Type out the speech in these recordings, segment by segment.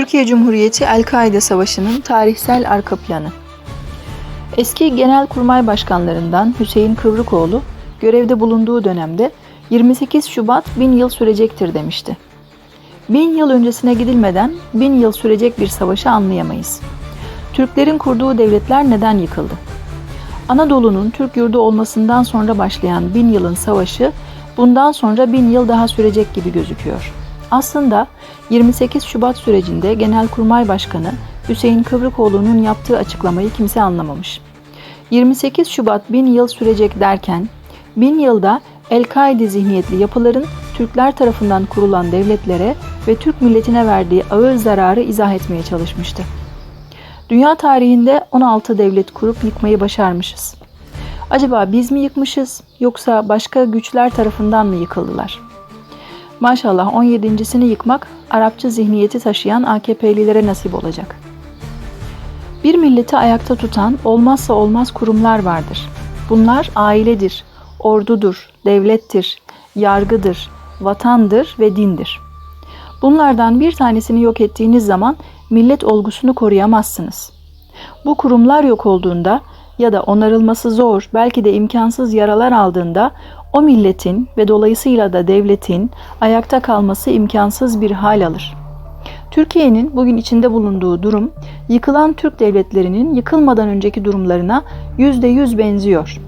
Türkiye Cumhuriyeti El-Kaide Savaşı'nın tarihsel arka planı. Eski Genelkurmay Başkanlarından Hüseyin Kıvrıkoğlu görevde bulunduğu dönemde 28 Şubat bin yıl sürecektir demişti. Bin yıl öncesine gidilmeden bin yıl sürecek bir savaşı anlayamayız. Türklerin kurduğu devletler neden yıkıldı? Anadolu'nun Türk yurdu olmasından sonra başlayan bin yılın savaşı bundan sonra bin yıl daha sürecek gibi gözüküyor. Aslında 28 Şubat sürecinde Genelkurmay Başkanı Hüseyin Kıvrıkoğlu'nun yaptığı açıklamayı kimse anlamamış. 28 Şubat bin yıl sürecek derken, bin yılda El-Kaide zihniyetli yapıların Türkler tarafından kurulan devletlere ve Türk milletine verdiği ağır zararı izah etmeye çalışmıştı. Dünya tarihinde 16 devlet kurup yıkmayı başarmışız. Acaba biz mi yıkmışız yoksa başka güçler tarafından mı yıkıldılar? Maşallah 17.sini yıkmak Arapça zihniyeti taşıyan AKP'lilere nasip olacak. Bir milleti ayakta tutan olmazsa olmaz kurumlar vardır. Bunlar ailedir, ordudur, devlettir, yargıdır, vatandır ve dindir. Bunlardan bir tanesini yok ettiğiniz zaman millet olgusunu koruyamazsınız. Bu kurumlar yok olduğunda ya da onarılması zor, belki de imkansız yaralar aldığında o milletin ve dolayısıyla da devletin ayakta kalması imkansız bir hal alır. Türkiye'nin bugün içinde bulunduğu durum, yıkılan Türk devletlerinin yıkılmadan önceki durumlarına yüzde yüz benziyor.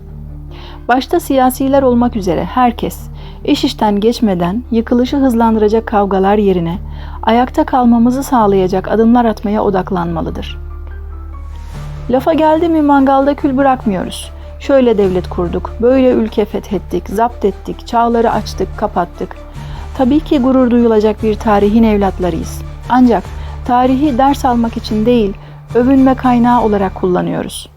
Başta siyasiler olmak üzere herkes, iş işten geçmeden yıkılışı hızlandıracak kavgalar yerine ayakta kalmamızı sağlayacak adımlar atmaya odaklanmalıdır. Lafa geldi mi mangalda kül bırakmıyoruz. Şöyle devlet kurduk, böyle ülke fethettik, zapt ettik, çağları açtık, kapattık. Tabii ki gurur duyulacak bir tarihin evlatlarıyız. Ancak tarihi ders almak için değil, övünme kaynağı olarak kullanıyoruz.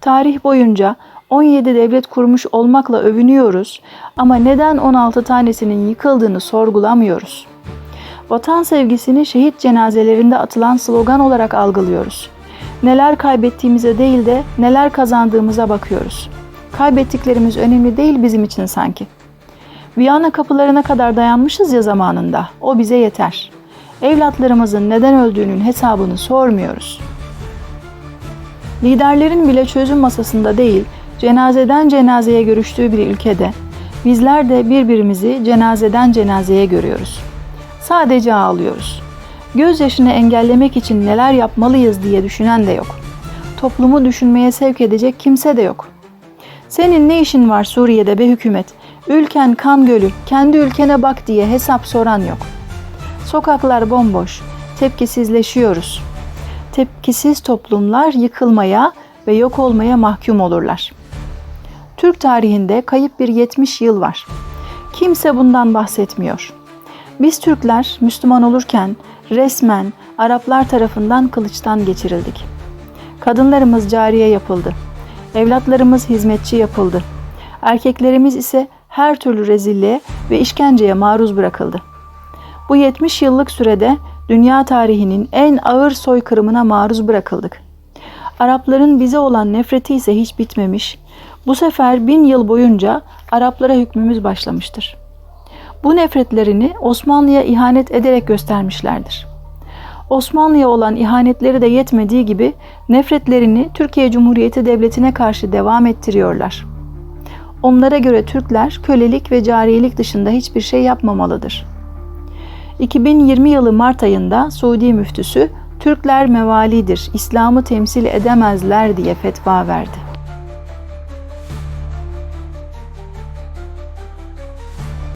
Tarih boyunca 17 devlet kurmuş olmakla övünüyoruz ama neden 16 tanesinin yıkıldığını sorgulamıyoruz. Vatan sevgisini şehit cenazelerinde atılan slogan olarak algılıyoruz. Neler kaybettiğimize değil de neler kazandığımıza bakıyoruz. Kaybettiklerimiz önemli değil bizim için sanki. Viyana kapılarına kadar dayanmışız ya zamanında. O bize yeter. Evlatlarımızın neden öldüğünün hesabını sormuyoruz. Liderlerin bile çözüm masasında değil, cenazeden cenazeye görüştüğü bir ülkede bizler de birbirimizi cenazeden cenazeye görüyoruz. Sadece ağlıyoruz. Gözyaşını engellemek için neler yapmalıyız diye düşünen de yok. Toplumu düşünmeye sevk edecek kimse de yok. Senin ne işin var Suriye'de be hükümet? Ülken kan gölü, kendi ülkene bak diye hesap soran yok. Sokaklar bomboş, tepkisizleşiyoruz. Tepkisiz toplumlar yıkılmaya ve yok olmaya mahkum olurlar. Türk tarihinde kayıp bir 70 yıl var. Kimse bundan bahsetmiyor. Biz Türkler Müslüman olurken resmen Araplar tarafından kılıçtan geçirildik. Kadınlarımız cariye yapıldı. Evlatlarımız hizmetçi yapıldı. Erkeklerimiz ise her türlü rezilliğe ve işkenceye maruz bırakıldı. Bu 70 yıllık sürede dünya tarihinin en ağır soykırımına maruz bırakıldık. Arapların bize olan nefreti ise hiç bitmemiş. Bu sefer bin yıl boyunca Araplara hükmümüz başlamıştır. Bu nefretlerini Osmanlı'ya ihanet ederek göstermişlerdir. Osmanlı'ya olan ihanetleri de yetmediği gibi nefretlerini Türkiye Cumhuriyeti Devleti'ne karşı devam ettiriyorlar. Onlara göre Türkler kölelik ve cariyelik dışında hiçbir şey yapmamalıdır. 2020 yılı Mart ayında Suudi müftüsü Türkler mevalidir, İslam'ı temsil edemezler diye fetva verdi.